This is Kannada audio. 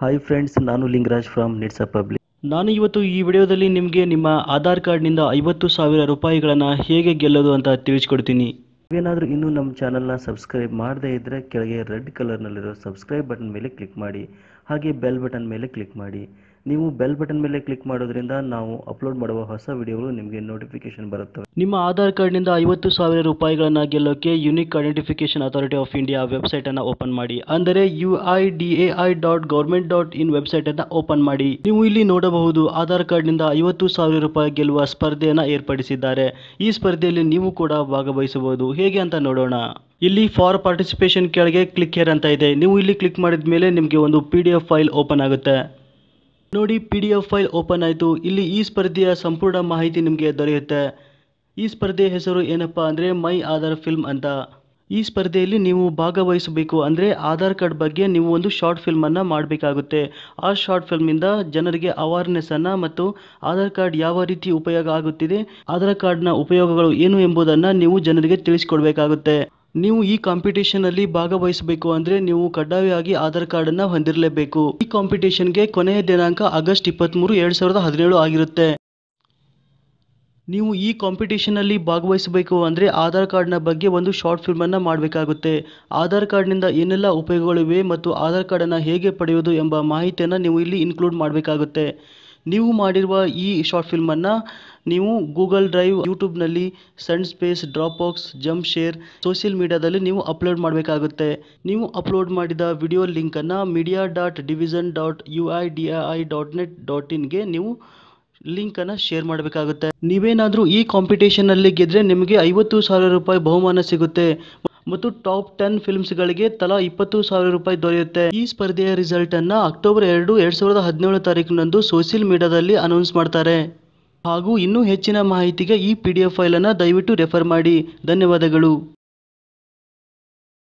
ಹಾಯ್ ಫ್ರೆಂಡ್ಸ್ ನಾನು ಲಿಂಗರಾಜ್ ಫ್ರಮ್ ನಿಟ್ಸ್ ಪಬ್ಲಿಕ್ ನಾನು ಇವತ್ತು ಈ ವಿಡಿಯೋದಲ್ಲಿ ನಿಮಗೆ ನಿಮ್ಮ ಆಧಾರ್ ಕಾರ್ಡ್ನಿಂದ ಐವತ್ತು ಸಾವಿರ ರೂಪಾಯಿಗಳನ್ನು ಹೇಗೆ ಗೆಲ್ಲೋದು ಅಂತ ತಿಳಿಸ್ಕೊಡ್ತೀನಿ. ಏನಾದರೂ ಇನ್ನೂ ನಮ್ಮ ಚಾನಲ್ನ ಸಬ್ಸ್ಕ್ರೈಬ್ ಮಾಡದೇ ಇದ್ದರೆ ಕೆಳಗೆ ರೆಡ್ ಕಲರ್ನಲ್ಲಿರೋ ಸಬ್ಸ್ಕ್ರೈಬ್ ಬಟನ್ ಮೇಲೆ ಕ್ಲಿಕ್ ಮಾಡಿ ಹಾಗೆ ಬೆಲ್ ಬಟನ್ ಮೇಲೆ ಕ್ಲಿಕ್ ಮಾಡಿ. ನೀವು ಬೆಲ್ ಬಟನ್ ಮೇಲೆ ಕ್ಲಿಕ್ ಮಾಡೋದ್ರಿಂದ ನಾವು ಅಪ್ಲೋಡ್ ಮಾಡುವ ಹೊಸ ವಿಡಿಯೋಗಳು ನಿಮಗೆ ನೋಟಿಫಿಕೇಶನ್ ಬರುತ್ತವೆ. ನಿಮ್ಮ ಆಧಾರ್ ಕಾರ್ಡ್ನಿಂದ ಐವತ್ತು ಸಾವಿರ ರೂಪಾಯಿಗಳನ್ನು ಗೆಲ್ಲೋಕೆ unique identification authority of India website ಅನ್ನು ಓಪನ್ ಮಾಡಿ. ಅಂದರೆ U I D A I dot government dot in ವೆಬ್ಸೈಟನ್ನು open ಮಾಡಿ. ನೀವು ಇಲ್ಲಿ ನೋಡಬಹುದು ಆಧಾರ್ ಕಾರ್ಡ್ನಿಂದ ಐವತ್ತು ಸಾವಿರ ರೂಪಾಯಿ ಗೆಲ್ಲುವ ಸ್ಪರ್ಧೆಯನ್ನು ಏರ್ಪಡಿಸಿದ್ದಾರೆ. ಈ ಸ್ಪರ್ಧೆಯಲ್ಲಿ ನೀವು ಕೂಡ ಭಾಗವಹಿಸಬಹುದು. ಹೇಗೆ ಅಂತ ನೋಡೋಣ. ಇಲ್ಲಿ ಫಾರ್ ಪಾರ್ಟಿಸಿಪೇಷನ್ ಕೆಳಗೆ ಕ್ಲಿಕ್ ಹೇರ್ ಅಂತ ಇದೆ. ನೀವು ಇಲ್ಲಿ ಕ್ಲಿಕ್ ಮಾಡಿದ ಮೇಲೆ ನಿಮಗೆ ಒಂದು ಪಿ ಫೈಲ್ ಓಪನ್ ಆಗುತ್ತೆ. ನೋಡಿ P D F file open ಆಯಿತು. ಇಲ್ಲಿ ಈ ಸ್ಪರ್ಧೆಯ ಸಂಪೂರ್ಣ ಮಾಹಿತಿ ನಿಮಗೆ ದೊರೆಯುತ್ತೆ. ಈ ಸ್ಪರ್ಧೆ ಹೆಸರು ಏನಪ್ಪ ಅಂದರೆ ಮೈ ಆಧಾರ್ ಫಿಲ್ಮ್ ಅಂತ. ಈ ಸ್ಪರ್ಧೆಯಲ್ಲಿ ನೀವು ಭಾಗವಹಿಸಬೇಕು ಅಂದರೆ ಆಧಾರ್ ಕಾರ್ಡ್ ಬಗ್ಗೆ ನೀವು ಒಂದು ಶಾರ್ಟ್ ಫಿಲ್ಮನ್ನು ಮಾಡಬೇಕಾಗುತ್ತೆ. ಆ ಶಾರ್ಟ್ ಫಿಲ್ಮಿಂದ ಜನರಿಗೆ ಅವೇರ್ನೆಸ್ಸನ್ನು ಮತ್ತು ಆಧಾರ್ ಕಾರ್ಡ್ ಯಾವ ರೀತಿ ಉಪಯೋಗ ಆಗುತ್ತಿದೆ, ಆಧಾರ್ ಕಾರ್ಡ್ನ ಉಪಯೋಗಗಳು ಏನು ಎಂಬುದನ್ನು ನೀವು ಜನರಿಗೆ ತಿಳಿಸ್ಕೊಡ್ಬೇಕಾಗುತ್ತೆ. ನೀವು ಈ ಕಾಂಪಿಟೇಷನ್ ಅಲ್ಲಿ ಭಾಗವಹಿಸಬೇಕು ಅಂದ್ರೆ ನೀವು ಕಡ್ಡಾಯವಾಗಿ ಆಧಾರ್ ಕಾರ್ಡ್ ಅನ್ನ ಹೊಂದಿರಲೇಬೇಕು. ಈ ಕಾಂಪಿಟೇಷನ್ಗೆ ಕೊನೆಯ ದಿನಾಂಕ ಆಗಸ್ಟ್ ಇಪ್ಪತ್ತ್ಮೂರು ಎರಡ್ ಸಾವಿರದ ಹದಿನೇಳು ಆಗಿರುತ್ತೆ. ನೀವು ಈ ಕಾಂಪಿಟೇಷನ್ ಅಲ್ಲಿ ಭಾಗವಹಿಸಬೇಕು ಅಂದ್ರೆ ಆಧಾರ್ ಕಾರ್ಡ್ನ ಬಗ್ಗೆ ಒಂದು ಶಾರ್ಟ್ ಫಿಲ್ಮ್ ಅನ್ನ ಮಾಡಬೇಕಾಗುತ್ತೆ. ಆಧಾರ್ ಕಾರ್ಡ್ನಿಂದ ಏನೆಲ್ಲ ಉಪಯೋಗಗಳಿವೆ ಮತ್ತು ಆಧಾರ್ ಕಾರ್ಡ್ ಅನ್ನ ಹೇಗೆ ಪಡೆಯುವುದು ಎಂಬ ಮಾಹಿತಿಯನ್ನು ನೀವು ಇಲ್ಲಿ ಇನ್ಕ್ಲೂಡ್ ಮಾಡಬೇಕಾಗುತ್ತೆ. ನೀವು ಮಾಡಿರುವ ಈ ಶಾರ್ಟ್ ಫಿಲ್ಮನ್ನು ನೀವು ಗೂಗಲ್ ಡ್ರೈವ್ ಯೂಟ್ಯೂಬ್ನಲ್ಲಿ ಸನ್ space Dropbox jump share social ಮೀಡಿಯಾದಲ್ಲಿ ನೀವು ಅಪ್ಲೋಡ್ ಮಾಡಬೇಕಾಗುತ್ತೆ. ನೀವು ಅಪ್ಲೋಡ್ ಮಾಡಿದ ವಿಡಿಯೋ ಲಿಂಕನ್ನು media dot division dot U I D A I dot net ಇನ್ಗೆ ನೀವು ಲಿಂಕನ್ನು ಶೇರ್ ಮಾಡಬೇಕಾಗುತ್ತೆ. ನೀವೇನಾದರೂ ಈ ಕಾಂಪಿಟೇಷನಲ್ಲಿ ಗೆದ್ದರೆ ನಿಮಗೆ ಐವತ್ತು ಸಾವಿರ ರೂಪಾಯಿ ಬಹುಮಾನ ಸಿಗುತ್ತೆ. ಮತ್ತು ಟಾಪ್ ಟೆನ್ ಫಿಲ್ಮ್ಸ್ಗಳಿಗೆ ತಲಾ ಇಪ್ಪತ್ತು ಸಾವಿರ ರೂಪಾಯಿ ದೊರೆಯುತ್ತೆ. ಈ ಸ್ಪರ್ಧೆಯ ರಿಸಲ್ಟ್ ಅನ್ನ ಅಕ್ಟೋಬರ್ ಎರಡು, ಎರಡ್ ಸಾವಿರದ ಹದಿನೇಳು ತಾರೀಕಿನಂದು ಸೋಷಿಯಲ್ ಮೀಡಿಯಾದಲ್ಲಿ ಅನೌನ್ಸ್ ಮಾಡ್ತಾರೆ. ಹಾಗೂ ಇನ್ನೂ ಹೆಚ್ಚಿನ ಮಾಹಿತಿಗೆ ಈ ಪಿ ಡಿ ಎಫ್ ಫೈಲನ್ನು ದಯವಿಟ್ಟು ರೆಫರ್ ಮಾಡಿ. ಧನ್ಯವಾದಗಳು.